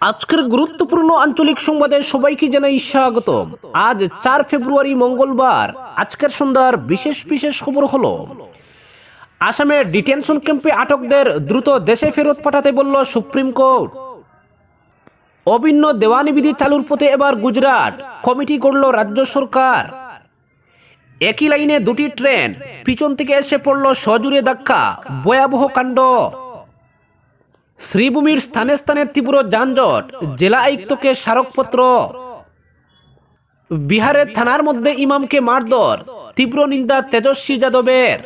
আজকের গুরুত্বপূর্ণ আঞ্চলিক সংবাদে সবাইকে জানাই স্বাগত আজ চার ফেব্রুয়ারি মঙ্গলবার, আজকের সন্ধ্যার বিশেষ বিশেষ খবর হলো আসামের ডিটেনশন ক্যাম্পে আটকদের দ্রুত দেশে ফেরত পাঠাতে বলল সুপ্রিম কোর্ট। অভিন্ন দেওয়ানি বিধি চালুর পথে এবার গুজরাট, কমিটি করল রাজ্য সরকার। একই লাইনে দুটি ট্রেন, পিছন থেকে এসে পড়ল সজুরে ধাক্কা, ভয়াবহ কাণ্ড। শ্রীভূমির স্থানে স্থানে তীব্র যানজট। জেলা আয়ুক্তকে স্মারকপত্র। বিহারের থানার মধ্যে ইমামকে মারধর। তীব্র নিন্দা তেজস্বী যাদবের।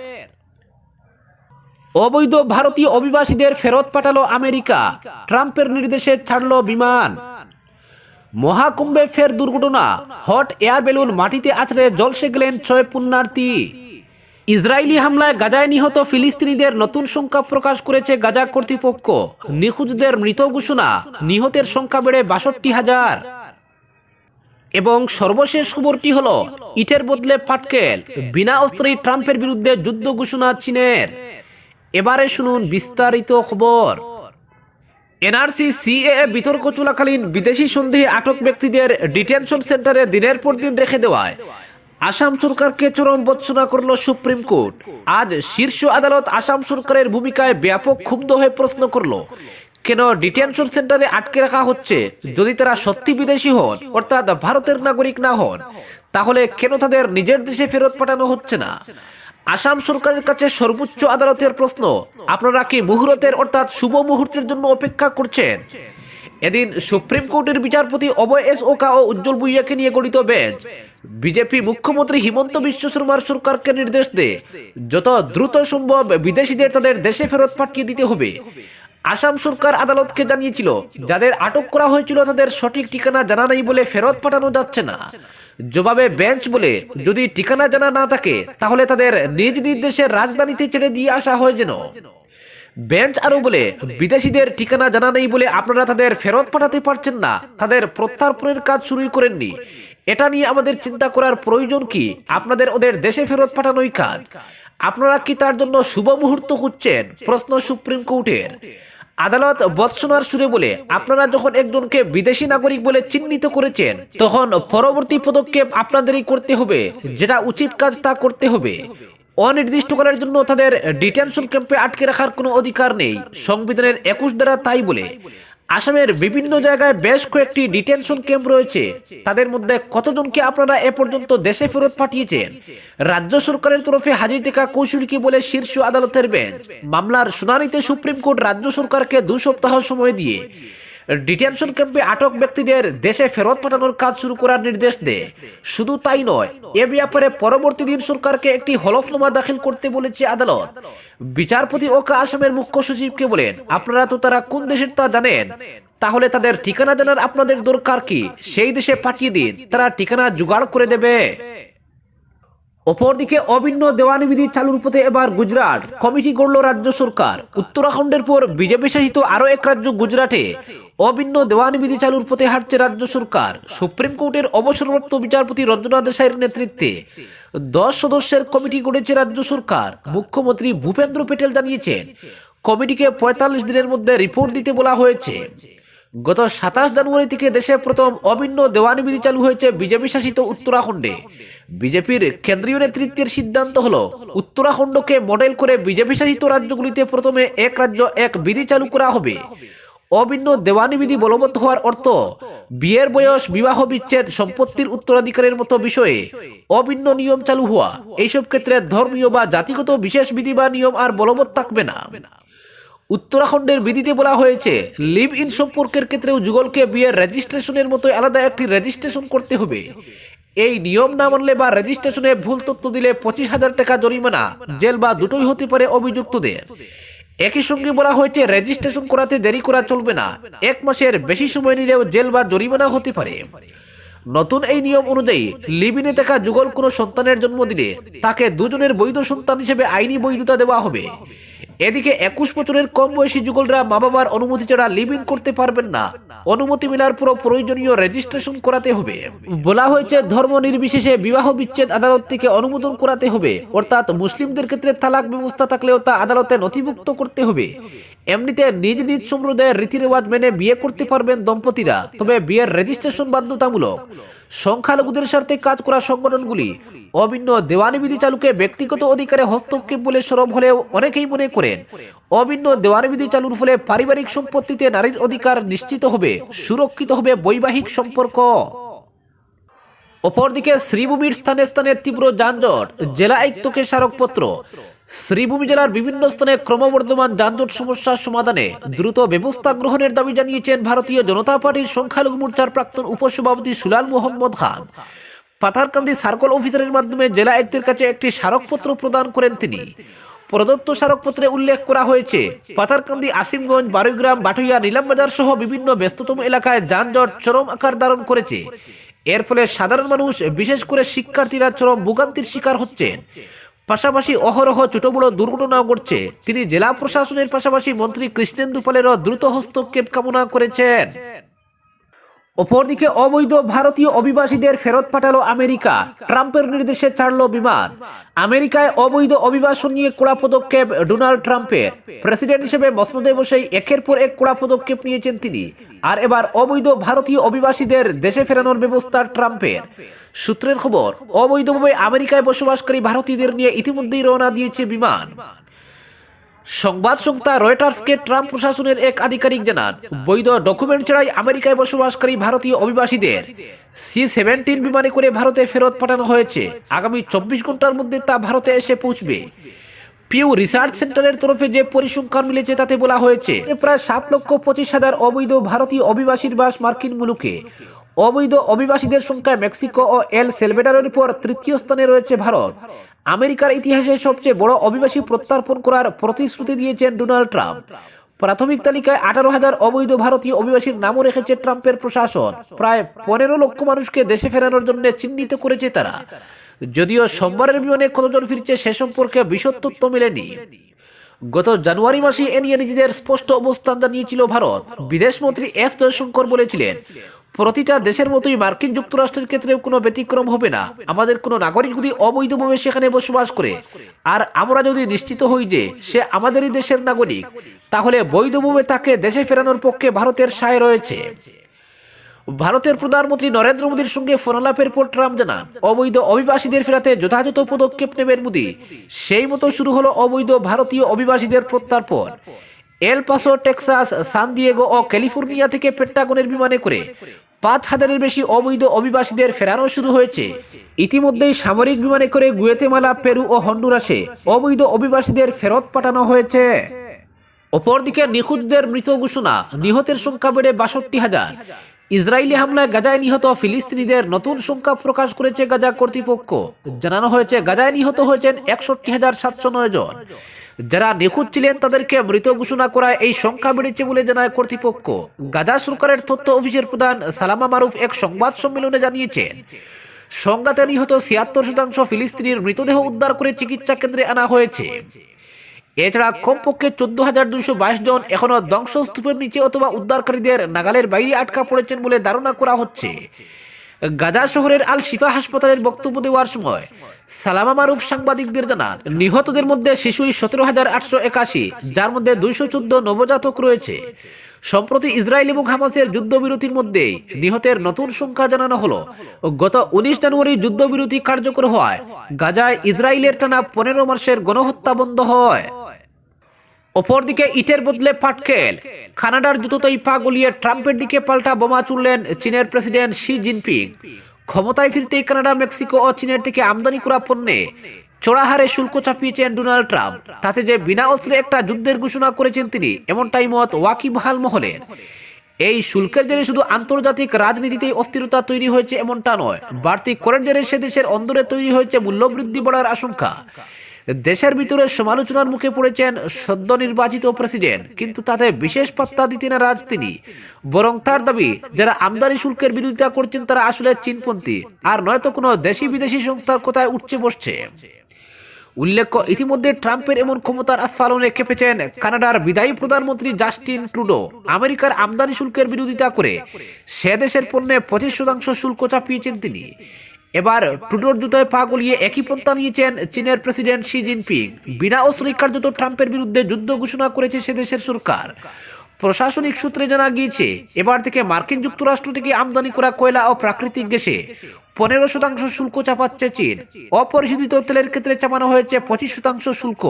অবৈধ ভারতীয় অভিবাসীদের ফেরত পাঠালো আমেরিকা। ট্রাম্পের নির্দেশে ছাড়লো বিমান। মহাকুম্ভে ফের দুর্ঘটনা। হট এয়ার বেলুন মাটিতে আছড়ে জলসে গেলেন ছয় পুণ্যার্থী। ইসরায়েলি হামলায় গাজায় নিহত ফিলিস্তিনিদের নতুন সংখ্যা প্রকাশ করেছে গাজা কর্তৃপক্ষ। নিখোঁজদের মৃত ঘোষণা, নিহতের সংখ্যা বেড়ে বাষট্টি হাজার। এবং সর্বশেষ খবরটি হল, ইটের বদলে পাটকেল বিনা অস্ত্রেই ট্রাম্পের বিরুদ্ধে যুদ্ধ ঘোষণা চীনের। এবারে শুনুন বিস্তারিত খবর। এনআরসি সিএ বিতর্ক চলাকালীন বিদেশি সন্দেহে আটক ব্যক্তিদের ডিটেনশন সেন্টারে দিনের পর দিন রেখে দেওয়ায়। আসাম সরকারকে চরম বৎসনা করল সুপ্রিম কোর্ট। আজ শীর্ষ আদালত আসাম সরকারের ভূমিকায় ব্যাপক ক্ষুব্ধ হয়ে প্রশ্ন করল। কেন ডিটেনশন সেন্টারে আটকে রাখা হচ্ছে? যদি তারা সত্যি বিদেশি হন, অর্থাৎ ভারতের নাগরিক না হন, তাহলে কেন তাদের নিজের দেশে ফেরত পাঠানো হচ্ছে না? আসাম সরকারের কাছে সর্বোচ্চ আদালতের প্রশ্ন, আপনারা কি মুহূর্তের অর্থাৎ শুভ মুহূর্তের জন্য অপেক্ষা করছেন? এদিন সুপ্রিম কোর্টের বিচারপতি অভয় এস ওকা ও উজ্জ্বল ভুইয়াকে নিয়ে গঠিত বেঞ্চ। বিজেপি মুখ্যমন্ত্রী হিমন্ত বিশ্ব শর্মার সরকারকে নির্দেশ দেয় যত দ্রুত সম্ভব বিদেশিদের তাদের দেশে ফেরত পাঠিয়ে দিতে হবে। আসাম সরকার আদালতকে জানিয়েছিল, যাদের আটক করা হয়েছিল তাদের সঠিক ঠিকানা জানা নেই বলে ফেরত পাঠানো যাচ্ছে না। জবাবে বেঞ্চ বলে, যদি ঠিকানা জানা না থাকে, তাহলে তাদের নিজ নিজ দেশের রাজধানীতে ছেড়ে দিয়ে আসা হয় যেন। বেঞ্চ আরও বলে, বিদেশিদের ঠিকানা জানা নেই বলে আপনারা তাদের ফেরত পাঠাতে পারছেন না। তাদের প্রত্যার্পণের কাজ শুরুই করেননি। এটা নিয়ে আমাদের চিন্তা করার প্রয়োজন কি? আপনাদের ওদের দেশে ফেরত পাঠানোই কাজ। আপনারা কি তার জন্য শুভ মুহূর্ত খুঁজছেন? প্রশ্ন সুপ্রিম কোর্টের। আদালত বৎসনার সুরে বলে, আপনারা যখন একজনকে বিদেশি নাগরিক বলে চিহ্নিত করেছেন, তখন পরবর্তী পদক্ষেপ আপনাদেরই করতে হবে। যেটা উচিত কাজ তা করতে হবে। অনির্দিষ্টকালের জন্য তাদের ডিটেনশন ক্যাম্পে আটকে রাখার কোনো অধিকার নেই। সংবিধানের একুশ দ্বারা তাই বলে। আসামের বিভিন্ন জায়গায় বেশ কয়েকটি ডিটেনশন ক্যাম্প রয়েছে। তাদের মধ্যে কতজনকে আপনারা এ পর্যন্ত দেশে ফেরত পাঠিয়েছেন? রাজ্য সরকারের তরফে হাজির থাকা কৌশলকি বলে শীর্ষ আদালতের বেঞ্চ। মামলার শুনানিতে সুপ্রিম কোর্ট রাজ্য সরকারকে দু সপ্তাহ সময় দিয়ে ডিটেনশন ক্যাম্পে আটক ব্যক্তিদের দেশে ফেরত পাঠানোর কাজ শুরু করার নির্দেশ দেয়। শুধু তাই নয়, এ ব্যাপারে পরবর্তী দিন সরকারকে একটি হলফনামা দাখিল করতে বলেছে আদালত। বিচারপতি ওকা আসামের মুখ্য সচিবকে বলেন, আপনারা তো তারা কোন দেশের তা জানেন? তাহলে তাদের ঠিকানা জানার আপনাদের দরকার কি? সেই দেশে পাঠিয়ে দিন। তারা ঠিকানা জোগাড় করে দেবে। অপরদিকে অভিন্ন দেওয়ানি বিধি চালুর পথে এবার গুজরাট। কমিটি গড়ল রাজ্য সরকার। উত্তরাখণ্ডের পর বিজেপি শাসিত আরও এক রাজ্য গুজরাটে অভিন্ন দেওয়ানি বিধি চালুর পথে হাঁটছে রাজ্য সরকার। সুপ্রিম কোর্টের অবসরপ্রাপ্ত বিচারপতি রঞ্জনা দেশাইয়ের নেতৃত্বে দশ সদস্যের কমিটি গড়েছে রাজ্য সরকার। মুখ্যমন্ত্রী ভূপেন্দ্র প্যাটেল জানিয়েছেন, কমিটিকে পঁয়তাল্লিশ দিনের মধ্যে রিপোর্ট দিতে বলা হয়েছে। গত সাতাশ জানুয়ারি থেকে দেশে প্রথম অভিন্ন দেওয়ানি বিধি চালু হয়েছে বিজেপি শাসিত উত্তরাখণ্ডে। বিজেপির কেন্দ্রীয় নেতৃত্বের সিদ্ধান্ত হল, উত্তরাখণ্ডকে মডেল করে বিজেপি শাসিত রাজ্যগুলিতে প্রথমে এক রাজ্য এক বিধি চালু করা হবে। অভিন্ন দেওয়ানি বিধি বলবৎ হওয়ার অর্থ, বিয়ের বয়স, বিবাহ বিচ্ছেদ, সম্পত্তির উত্তরাধিকারের মতো বিষয়ে অভিন্ন নিয়ম চালু হওয়া। এইসব ক্ষেত্রে ধর্মীয় বা জাতিগত বিশেষ বিধি বা নিয়ম আর বলবৎ থাকবে না। উত্তরাখণ্ডের বিধিতে বলা হয়েছে লিভ ইন সম্পর্কের ক্ষেত্রেও যুগলকে বিয়ের রেজিস্ট্রেশনের মতো আলাদা একটি রেজিস্ট্রেশন করতে হবে। এই নিয়ম না মানলে বা রেজিস্ট্রেশনে ভুল তথ্য দিলে পঁচিশ হাজার টাকা জরিমানা, জেল বা দুটোই হতে পারে অভিযুক্তদের। একই সঙ্গে বলা হয়েছে, রেজিস্ট্রেশন করাতে দেরি করা চলবে না, এক মাসের বেশি সময় নিলেও জেল বা জরিমানা হতে পারে। নতুন এই নিয়ম অনুযায়ী লিবিনে থাকা যুগল কোনো সন্তানের জন্ম দিলে তাকে দুজনের বৈধ সন্তান হিসেবে আইনি বৈধতা দেওয়া হবে। এদিকে একুশ বছরের কম বয়সী যুগলরা মা বাবার অনুমতি ছাড়া লিভ ইন করতে পারবেন না। অনুমতি মেলার পুরো প্রয়োজনীয় রেজিস্ট্রেশন করাতে হবে। বলা হয়েছে, ধর্ম নির্বিশেষে বিবাহ বিচ্ছেদ আদালত থেকে অনুমোদন করাতে হবে। অর্থাৎ মুসলিমদের ক্ষেত্রে তালাক ব্যবস্থা থাকলেও তা আদালতে নথিভুক্ত করতে হবে। এমনিতে নিজ নিজ সম্প্রদায়ের রীতি রেওয়াজ মেনে বিয়ে করতে পারবেন দম্পতিরা। তবে বিয়ের রেজিস্ট্রেশন বাধ্যতামূলক। সংখ্যালঘুদের স্বার্থে কাজ করা সংগঠনগুলি অভিন্ন দেওয়ানি বিধি চালুকে ব্যক্তিগত অধিকারে হস্তক্ষেপ বলে সরব হলেও অনেকেই মনে করেন, অভিন্ন দেওয়ানি বিধি চালুর ফলে পারিবারিক সম্পত্তিতে নারীর অধিকার নিশ্চিত হবে, সুরক্ষিত হবে বৈবাহিক সম্পর্ক। অপরদিকে শ্রীভূমির স্থানে স্থানে তীব্র যানজট, জেলা আয়ুক্তকে স্মারকপত্র শ্রীভূমি জেলার বিভিন্ন স্থানে ক্রমবর্ধমান যানজট সমস্যার সমাধানে দ্রুত ব্যবস্থা গ্রহণের দাবি জানিয়েছেন ভারতীয় জনতা পার্টির সংখ্যালঘু মোর্চার প্রাক্তন উপসভাপতি সুলাল মোহাম্মদ খান। পাথারকান্দি সার্কল অফিসারের মাধ্যমে জেলা আয়ুক্তের কাছে একটি স্মারকপত্র প্রদান করেন তিনি। প্রদত্ত স্মারকপত্রে উল্লেখ করা হয়েছে, পাথারকান্দি, আসিমগঞ্জ, বারুইগ্রাম, বাটুইয়া, নিলামবাজার সহ বিভিন্ন ব্যস্ততম এলাকায় যানজট চরম আকার ধারণ করেছে। এর ফলে সাধারণ মানুষ, বিশেষ করে শিক্ষার্থীরা চরম ভোগান্তির শিকার হচ্ছেন পাশাপাশি অহরহ ছোট বড় দুর্ঘটনাও ঘটছে। তিনি জেলা প্রশাসনের পাশাপাশি মন্ত্রী কৃষ্ণেন্দু পালেরও দ্রুত হস্তক্ষেপ কামনা করেছেন। অপরদিকে অবৈধ ভারতীয় অভিবাসীদের ফেরত পাঠালো আমেরিকা। ট্রাম্পের নির্দেশে ছাড়লো বিমান। আমেরিকায় অবৈধ অভিবাসন নিয়ে কড়া পদক্ষেপ ডোনাল্ড ট্রাম্পের। প্রেসিডেন্ট হিসেবে মসনদে বসেই একের পর এক কড়া পদক্ষেপ নিয়েছেন তিনি। আর এবার অবৈধ ভারতীয় অভিবাসীদের দেশে ফেরানোর ব্যবস্থা ট্রাম্পের। সূত্রের খবর, অবৈধভাবে আমেরিকায় বসবাসকারী ভারতীয়দের নিয়ে ইতিমধ্যেই রওনা দিয়েছে বিমান। সংবাদ সংস্থা রয়টার্সকে ট্রাম্প প্রশাসনের এক আধিকারিক জানান, বৈধ ডকুমেন্ট ছাড়াই আমেরিকায় বসবাসকারী ভারতীয় অভিবাসীদের সি সেভেন্টিন বিমানে করে ভারতে ফেরত পাঠানো হয়েছে। আগামী চব্বিশ ঘণ্টার মধ্যে তা ভারতে এসে পৌঁছবে। পিউ রিসার্চ সেন্টারের তরফে যে পরিসংখ্যান মিলেছে তাতে বলা হয়েছে প্রায় সাত লক্ষ পঁচিশ হাজার অবৈধ ভারতীয় অভিবাসীর বাস মার্কিন মুলুকে অবৈধ অভিবাসীদের সংখ্যায় মেক্সিকো ও এল সেলভেডারের উপর তৃতীয় স্থানে রয়েছে ভারত। আমেরিকার ইতিহাসে সবচেয়ে বড় অভিবাসী প্রত্যার্পণ করার প্রতিশ্রুতি দিয়েছেন ডোনাল্ড ট্রাম্প। প্রাথমিক তালিকায় আঠারো হাজার অবৈধ ভারতীয় অভিবাসীর নামও রেখেছে ট্রাম্পের প্রশাসন। প্রায় পনেরো লক্ষ মানুষকে দেশে ফেরানোর জন্য চিহ্নিত করেছে তারা। যদিও সোমবারের বিমানে কতজন ফিরছে সে সম্পর্কে বিশদ তথ্য মেলেনি। গত জানুয়ারি মাসে এ নিয়ে নিজেদের স্পষ্ট অবস্থান জানিয়েছিল ভারত। বিদেশমন্ত্রী এস জয়শঙ্কর বলেছিলেন, প্রতিটা দেশের মতোই মার্কিন যুক্তরাষ্ট্রের ক্ষেত্রেও কোনো ব্যতিক্রম হবে না। আমাদের কোনো নাগরিক যদি অবৈধভাবে সেখানে বসবাস করে, আর আমরা যদি নিশ্চিত হই যে সে আমাদেরই দেশের নাগরিক, তাহলে বৈধভাবে তাকে দেশে ফেরানোর পক্ষে ভারতের সায় রয়েছে। ভারতের প্রধানমন্ত্রী নরেন্দ্র মোদীর সঙ্গে ফোনালাপের পর ট্রাম্প জানান, অবৈধ অভিবাসীদের ফেরাতে যথাযথ পদক্ষেপ নেবেন মোদী। সেই মতো শুরু হলো অবৈধ ভারতীয় অভিবাসীদের প্রত্যার্পণ। El Paso, Texas, San Diego ও ক্যালিফোর্নিয়া থেকে পেন্টাগনের বিমানে করে পাঁচ হাজারের বেশি অবৈধ অভিবাসীদের ফেরানো শুরু হয়েছে। ইতিমধ্যেই সামরিক বিমানে করে গুয়েতেমালা, পেরু ও হন্ডুরাসে অবৈধ অভিবাসীদের ফেরত পাঠানো হয়েছে। অপরদিকে নিখুঁতদের মৃত ঘোষণা, নিহতের সংখ্যা বেড়ে বাষট্টি হাজার। ইসরায়েলি হামলায় গাজায় নিহত ফিলিস্তিনিদের নতুন সংখ্যা প্রকাশ করেছে গাজা কর্তৃপক্ষ। জানানো হয়েছে, গাজায় নিহত হয়েছেন একষট্টি হাজার সাতশো নয় জন। যারা নিখোঁজ ছিলেন, তাদেরকে মৃত ঘোষণা করায় এই সংখ্যা বেড়েছে বলে জানায় কর্তৃপক্ষ। গাজা সরকারের তথ্য অফিসের প্রধান সালামা মারুফ এক সংবাদ সম্মেলনে জানিয়েছেন, সংঘাতে নিহত ছিয়াত্তর শতাংশ ফিলিস্তিনির মৃতদেহ উদ্ধার করে চিকিৎসা কেন্দ্রে আনা হয়েছে। এছাড়া কমপক্ষে চোদ্দ হাজার দুইশো বাইশ জন এখনও ধ্বংসস্তূপের নিচে অথবা উদ্ধারকারীদের নাগালের বাইরে আটকা পড়েছেন বলে ধারণা করা হচ্ছে। গাজা শহরের আল শিফা হাসপাতালের বক্তব্য দেওয়ার সময় সালামা মারুফ সাংবাদিকদের জানান, নিহতদের মধ্যে শিশুই সতেরো হাজার আটশো একাশি, যার মধ্যে দুইশো চোদ্দ নবজাতক রয়েছে। সম্প্রতি ইসরায়েল এবং হামাসের যুদ্ধবিরতির মধ্যে নিহতের নতুন সংখ্যা জানানো হলো। গত উনিশ জানুয়ারি যুদ্ধবিরতি কার্যকর হওয়ায় গাজায় ইসরায়েলের টানা পনেরো মাসের গণহত্যা বন্ধ হয়। অপরদিকে ইটের বদলে পাটকেল। কানাডার জুতোতেই পা গুলিয়ে ট্রাম্পের দিকে পাল্টা বোমা চুললেন চীনের প্রেসিডেন্ট শি জিনপিং। ক্ষমতায় ফিরতেই কানাডা, মেক্সিকো ও চীনের থেকে আমদানি করা পণ্যে চড়া হারে শুল্ক চাপিয়েছেন ডোনাল্ড ট্রাম্প। তাতে যে বিনা অস্ত্রে একটা যুদ্ধের ঘোষণা করেছেন তিনি, এমনটাই মত ওয়াকিবহাল মহলের এই শুল্কের জেরে শুধু আন্তর্জাতিক রাজনীতিতেই অস্থিরতা তৈরি হয়েছে এমনটা নয়, বাড়তি করের জেরে সে দেশের অন্দরে তৈরি হয়েছে মূল্যবৃদ্ধি বাড়ার আশঙ্কা। দেশের ভিতরে সমালোচনার মুখে পড়েছেন সদ্য নির্বাচিত প্রেসিডেন্ট, কিন্তু তাতে বিশেষ পাত্তা দিতে নারাজ তিনি। বরং তার দাবি, যারা আমদানি শুল্কের বিরোধিতা করছেন তারা আসলে চীনপন্থী, আর নয়তো কোনো দেশি বিদেশি সংস্থার কোথায় উঠছে বসছে। উল্লেখ্য, ইতিমধ্যে ট্রাম্পের এমন ক্ষমতার আস্ফালনে খেপেছেন কানাডার বিদায়ী প্রধানমন্ত্রী জাস্টিন ট্রুডো। আমেরিকার আমদানি শুল্কের বিরোধিতা করে সে দেশের পণ্যে পঁচিশ শতাংশ শুল্ক চাপিয়েছেন তিনি। এবার টুডোর জুতোয় পা গলিয়ে একই পন্থা নিয়েছেন চীনের প্রেসিডেন্ট শি জিনপিং। বিনা অস্ত্রে জুতো ট্রাম্পের বিরুদ্ধে যুদ্ধ ঘোষণা করেছে সে দেশের সরকার। প্রশাসনিক সূত্রে জানা গিয়েছে, এবার থেকে মার্কিন যুক্তরাষ্ট্র থেকে আমদানি করা কয়লা ও প্রাকৃতিক গ্যাসে পনেরো শতাংশ শুল্ক চাপাচ্ছে চীন। অপরিশোধিত তেলের ক্ষেত্রে চাপানো হয়েছে পঁচিশ শতাংশ শুল্ক।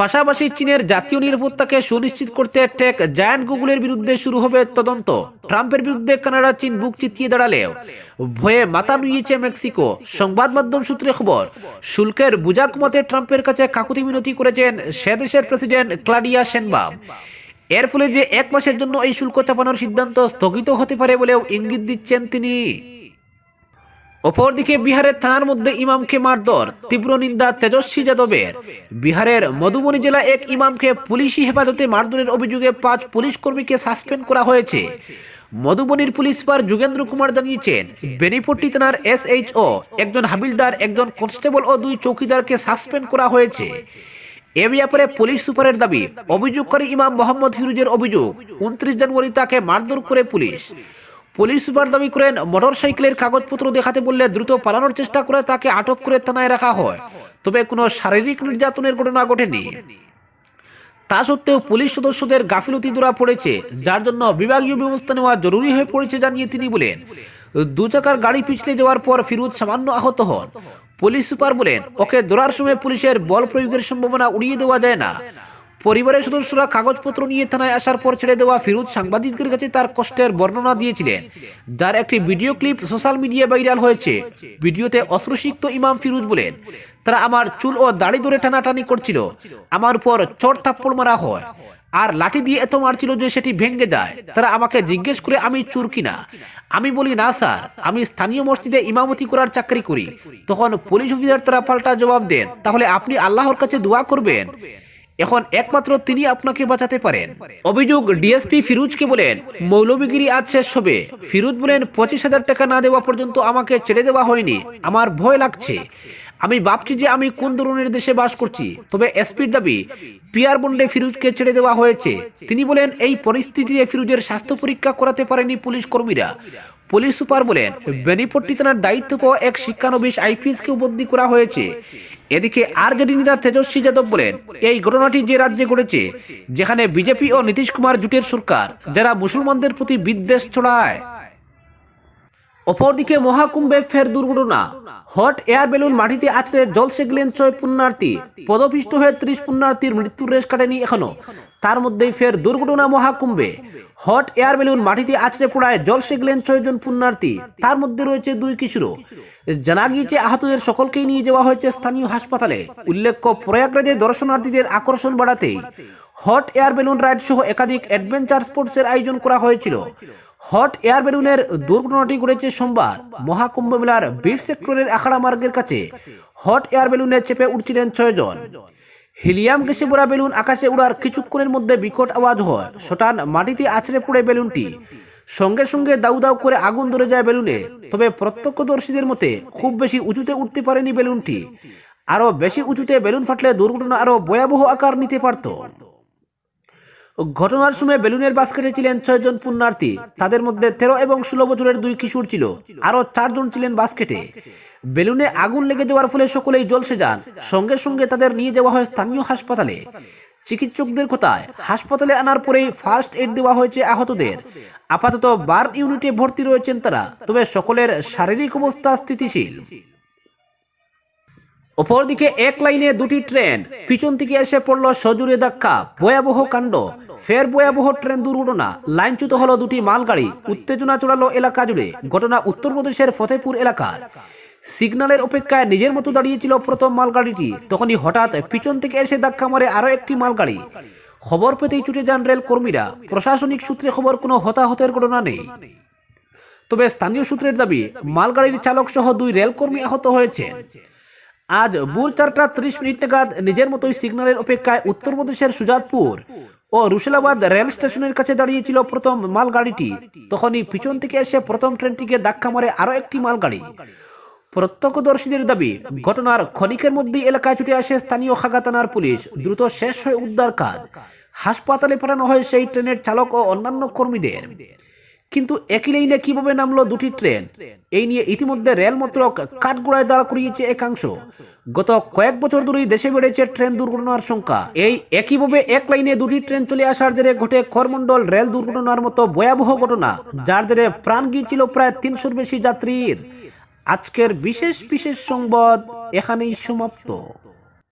পাশাপাশি চীনের জাতীয় নিরাপত্তাকে সুনিশ্চিত করতে টেক জায়ান্ট গুগলের বিরুদ্ধে শুরু হবে তদন্ত। ট্রাম্পের বিরুদ্ধে কানাডা চীন বুক চিতিয়ে দাঁড়ালেও ভয়ে মাথা নুইয়েছে মেক্সিকো। সংবাদ মাধ্যম সূত্রে খবর, শুল্কের বুঝা কমাতে ট্রাম্পের কাছে কাকুতি মিনতি করেছেন সে দেশের প্রেসিডেন্ট ক্লাডিয়া সেনবাম এর ফলে যে এক মাসের জন্য এই শুল্ক চাপানোর সিদ্ধান্ত স্থগিত হতে পারে বলেও ইঙ্গিত দিচ্ছেন তিনি। অপরদিকে বিহারের থানার মধ্যে ইমামকে মারধর, তীব্র নিন্দা তেজস্বী যাদবের। বিহারের মধুবনী জেলা এক ইমামকে পুলিশি হেফাজতে মারধরের অভিযোগে পাঁচ পুলিশ কর্মীকে সাসপেন্ড করা হয়েছে। মধুবনীর পুলিশ সুপার যুগেন্দ্র কুমার জানিয়েছেন, বেনিপট্টি থানার এসএইচও একজন হাবিলদার, একজন কনস্টেবল ও দুই চৌকিদারকে সাসপেন্ড করা হয়েছে। এ ব্যাপারে পুলিশ সুপারের দাবি, অভিযোগকারী ইমাম মোহাম্মদ ফিরুজের অভিযোগ, উনত্রিশ জানুয়ারি তাকে মারধর করে পুলিশ। পুলিশ সুপার দাবি করেন, মোটরসাইকেলের কাগজপত্র দেখাতে বললে দ্রুত পালানোর চেষ্টা করে তাকে আটক করে থানায় রাখা হয়। তবে কোনো শারীরিক নির্যাতনের ঘটনা ঘটেনি। তা সত্ত্বেও পুলিশ সদস্যদের গাফিলতি ধরা পড়েছে, যার জন্য বিভাগীয় ব্যবস্থা নেওয়া জরুরি হয়ে পড়েছে জানিয়ে তিনি বলেন, দু চাকার গাড়ি পিছলে যাওয়ার পর ফিরোজ সামান্য আহত হন। পুলিশ সুপার বলেন ওকে ধরার সময় পুলিশের বল প্রয়োগের সম্ভাবনা উড়িয়ে দেওয়া যায় না। পরিবারের সদস্যরা কাগজপত্র নিয়ে থানায় আসার পর ছেড়ে দেওয়া ফিরোজ সাংবাদিকদের কাছে তার কষ্টের বর্ণনা দিয়েছিলেন, যার একটি video clip social media viral হয়েছে। ভিডিওতে অশ্রুসিক্ত ইমাম ফিরোজ বলেন, তারা আমার চুল ও দাড়ি ধরে টানাটানি করছিল। আমার উপর চট থাপ্পড় মারা হয়। আর লাঠি দিয়ে এত মারছিল যে সেটি ভেঙে যায়। তারা আমাকে জিজ্ঞেস করে আমি চুর কিনা? আমি বলি, না, স্যার, আমি স্থানীয় মসজিদে ইমামতি করার চাকরি করি। তখন পুলিশ অফিসার তারা পাল্টা জবাব দেন। তাহলে আপনি আল্লাহর কাছে দোয়া করবেন? এখন একমাত্র তিনি আপনাকে বাঁচাতে পারেন। অভিযোগ ডিএসপি ফিরুজকে বলেন মৌলবীগিরি আজ শেষ হবে। ফিরুজ বলেন, পঁচিশ হাজার টাকা না দেওয়া পর্যন্ত আমাকে ছেড়ে দেওয়া হয়নি। আমার ভয় লাগছে। আমি ভাবছি যে আমি কোন ধরনের দেশে বাস করছি। তবে এসপির দাবি পিয়ার বন্ডে ফিরুজকে ছেড়ে দেওয়া হয়েছে। তিনি বলেন, এই পরিস্থিতিতে ফিরুজের স্বাস্থ্য পরীক্ষা করাতে পারেনি পুলিশ কর্মীরা। পুলিশ সুপার বলেন, বেনিপট্টি থানার দায়িত্ব পাওয়া এক শিক্ষানবিশ আইপিএসকে বদলি করা হয়েছে। এদিকে আরজেডি নেতা তেজস্বী যাদব বলেন, এই ঘটনাটি যে রাজ্যে ঘটেছে, যেখানে বিজেপি ও নীতিশ কুমার জুটের সরকার, যারা মুসলমানদের প্রতি বিদ্বেষ ছড়ায়। অপরদিকে মহাকুম্ভে ফের দুর্ঘটনা। হট এয়ার বেলুন মাটিতে আছড়ে জলসে গেলেন ছয় পুণ্যার্থী। পদপিষ্ট হয়ে ত্রিশ পুণ্যার্থীর মৃত্যুর রেশ কাটেনি এখনও। তার মধ্যেই ফের দুর্ঘটনা মহাকুম্ভে। হট এয়ার বেলুন মাটিতে আছড়ে পড়ায় জলসে গেলেন ছয়জন পুণ্যার্থী। তার মধ্যে রয়েছে দুই কিশোর জানা গিয়েছে আহতদের সকলকেই নিয়ে যাওয়া হয়েছে স্থানীয় হাসপাতালে। উল্লেখ্য, প্রয়াগরাজে দর্শনার্থীদের আকর্ষণ বাড়াতেই হট এয়ার বেলুন রাইড সহ একাধিক অ্যাডভেঞ্চার স্পোর্টসের আয়োজন করা হয়েছিল। হট এয়ার বেলুনের দুর্ঘটনাটি ঘটেছে সোমবার। মহাকুম্ভ মেলার বীর সেক্টরের আখাড়া মার্গের কাছে। হট এয়ার বেলুনে চেপে উঠছিলেন ছয়জন। হিলিয়াম গ্যাসে ভরা বেলুন আকাশে উড়ার কিছুক্ষণের মধ্যে বিকট আওয়াজ হয়। শটান মাটিতে আছড়ে পড়ে বেলুনটি। সঙ্গে সঙ্গে দাউ দাউ করে আগুন ধরে যায় বেলুনে। তবে প্রত্যক্ষদর্শীদের মতে খুব বেশি উঁচুতে উঠতে পারেনি বেলুনটি। আরও বেশি উঁচুতে বেলুন ফাটলে দুর্ঘটনা আরও ভয়াবহ আকার নিতে পারত। ঘটনার সময় বেলুনের বাস্কেটে ছিলেন ছয়জন পুণ্যার্থী। তাদের মধ্যে তেরো এবং ষোলো বছরের দুই কিশোর ছিল। আরও চারজন ছিলেন বাস্কেটে বেলুনে আগুন লেগে যাওয়ার ফলে সকলেই জলসে যান। সঙ্গে সঙ্গে তাদের নিয়ে যাওয়া হয় স্থানীয় হাসপাতালে। চিকিৎসকদের কথায়? হাসপাতালে আনার পরেই ফার্স্ট এড দেওয়া হয়েছে আহতদের। আপাতত বার ইউনিটে ভর্তি রয়েছেন তারা। তবে সকলের শারীরিক অবস্থা স্থিতিশীল। অপরদিকে এক লাইনে দুটি ট্রেন। পিছন থেকে এসে পড়ল সজুরে ধাক্কা, ভয়াবহ কাণ্ড। ফের ভয়াবহ ট্রেন দুর্ঘটনা। লাইনচ্যুত হলো দুটি মালগাড়ি। উত্তেজনা চড়ালো এলাকা জুড়ে। ঘটনা উত্তরপ্রদেশের ফতেপুর এলাকার। সিগন্যালের অপেক্ষায় নিজের মতো দাঁড়িয়েছিল প্রথম মালগাড়িটি। তখনই হঠাৎ পিছন থেকে এসে ধাক্কা মারে আরও একটি মালগাড়ি। খবর পেতেই ছুটে যান রেল কর্মীরা প্রশাসনিক সূত্রে খবর, কোনো হতাহতের ঘটনা নেই। তবে স্থানীয় সূত্রের দাবি, মালগাড়ির চালক সহ দুই রেলকর্মী আহত হয়েছেন। আজ ভোর চারটা ত্রিশ মিনিট নাগাদ নিজের মতোই সিগন্যালের অপেক্ষায় উত্তরপ্রদেশের সুজাতপুর ও রুশেলাবাদ রেল স্টেশনের কাছে দাঁড়িয়েছিল প্রথম মালগাড়িটি। তখনই পিছন থেকে এসে প্রথম ট্রেনটিকে ধাক্কা মারে আরও একটি মালগাড়ি। প্রত্যক্ষদর্শীদের দাবি, ঘটনার ক্ষণিকের মধ্যেই এলাকায় ছুটে আসে স্থানীয় খাগা থানার পুলিশ। দ্রুত শেষ হয়ে উদ্ধার কাজ। হাসপাতালে পাঠানো হয় সেই ট্রেনের চালক ও অন্যান্য কর্মীদের। কিন্তু একই লাইনে কীভাবে নামলো দুটি ট্রেন এই নিয়ে ইতিমধ্যে রেল মন্ত্রক কাঠগোড়ায় দাঁড় করিয়েছে একাংশ। গত কয়েক বছর ধরেই দেশে বেড়েছে ট্রেন দুর্ঘটনার সংখ্যা। এই একইভাবে এক লাইনে দুটি ট্রেন চলে আসার জেরে ঘটে করমণ্ডল রেল দুর্ঘটনার মতো ভয়াবহ ঘটনা, যার জেরে প্রাণ গিয়েছিল প্রায় তিনশোর বেশি যাত্রীর। আজকের বিশেষ বিশেষ সংবাদ এখানেই সমাপ্ত।